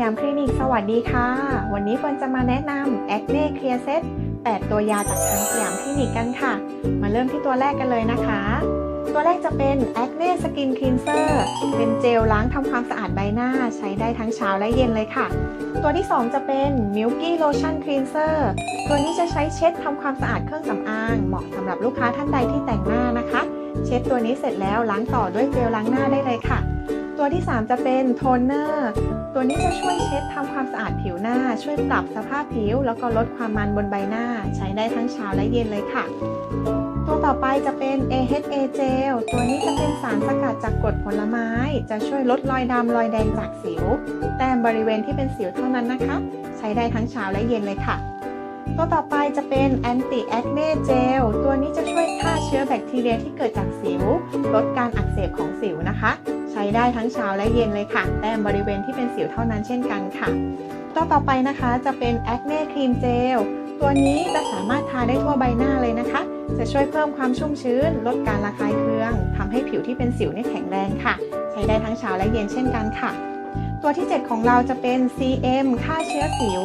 ยามคลินิกสวัสดีค่ะ วันนี้เฟิร์นจะมาแนะนำ Acne Clear Set 8ตัวยาจากทางสยามคลินิกกันค่ะ มาเริ่มที่ตัวแรกกันเลยนะคะ ตัวแรกจะเป็น Acne Skin Cleanser เป็นเจลล้างทำความสะอาดใบหน้าใช้ได้ทั้งเช้าและเย็นเลยค่ะ ตัวที่ 2 จะเป็น Milky Lotion Cleanser ตัวนี้จะใช้เช็ดทำความสะอาดเครื่องสำอาง เหมาะสำหรับลูกค้าท่านใดที่แต่งหน้านะคะ เช็ดตัวนี้เสร็จแล้วล้างต่อด้วยเจลล้างหน้าได้เลยค่ะ ตัวที่ 3 จะเป็นโทนเนอร์ ตัวนี้จะช่วยเช็ดทำความสะอาดผิวหน้า ช่วยปรับสภาพผิว แล้วก็ลดความมันบนใบหน้า ใช้ได้ทั้งเช้าและเย็นเลยค่ะ ตัวต่อไปจะเป็น AHA Gel ตัวนี้จะเป็นสารสกัดจากกรดผลไม้ จะช่วยลดรอยดำรอยแดงจากสิว แต้มบริเวณที่เป็นสิวเท่านั้นนะคะ ใช้ได้ทั้งเช้าและเย็นเลยค่ะตัวต่อไปจะเป็น Anti Acne Gel ตัวนี้จะช่วยฆ่าเชื้อแบคทีเรียที่เกิดจากสิว ลดการอักเสบของสิวนะคะ ช้ได้ทั้งเช้าและเย็นเลยค่ะ แต้มบริเวณที่เป็นสิวเท่านั้นเช่นกันค่ะตัวต่อไปนะคะจะเป็น Acne Cream Gel ตัวนี้จะสามารถทาได้ทั่วใบหน้าเลยนะคะ จะช่วยเพิ่มความชุ่มชื้น ลดการระคายเคืองทำให้ผิวที่เป็นสิวเนี่ยแข็งแรงค่ะ ใช้ได้ทั้งเช้าและเย็นเช่นกันค่ะ ตัวที่ 7 ของเราจะเป็น CM ฆ่าเชื้อสิว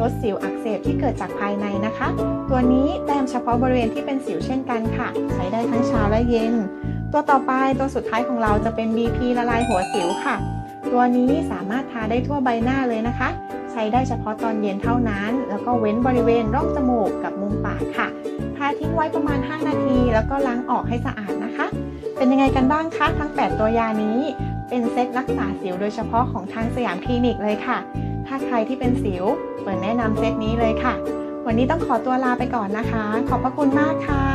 ลดสิวอักเสบที่เกิดจากภายในนะคะ ตัวนี้แต้มเฉพาะบริเวณที่เป็นสิวเช่นกันค่ะ ใช้ได้ทั้งเช้าและเย็น ตัวต่อไปตัวสุดท้ายของเราจะเป็น BP ละลายหัวสิวค่ะ ตัวนี้สามารถทาได้ทั่วใบหน้าเลยนะคะ ใช้ได้เฉพาะตอนเย็นเท่านั้น แล้วก็เว้นบริเวณร่องจมูกกับมุมปากค่ะ ทาทิ้งไว้ประมาณ 5 นาที แล้วก็ล้างออกให้สะอาดนะคะ เป็นยังไงกันบ้างคะทั้ง 8 ตัวยานี้ เป็นเซตรักษาสิวโดยเฉพาะของทางสยามคลินิกเลยค่ะ ถ้าใครที่เป็นสิวเปิดแนะนำเซตนี้เลยค่ะ วันนี้ต้องขอตัวลาไปก่อนนะคะ ขอบพระคุณมากค่ะ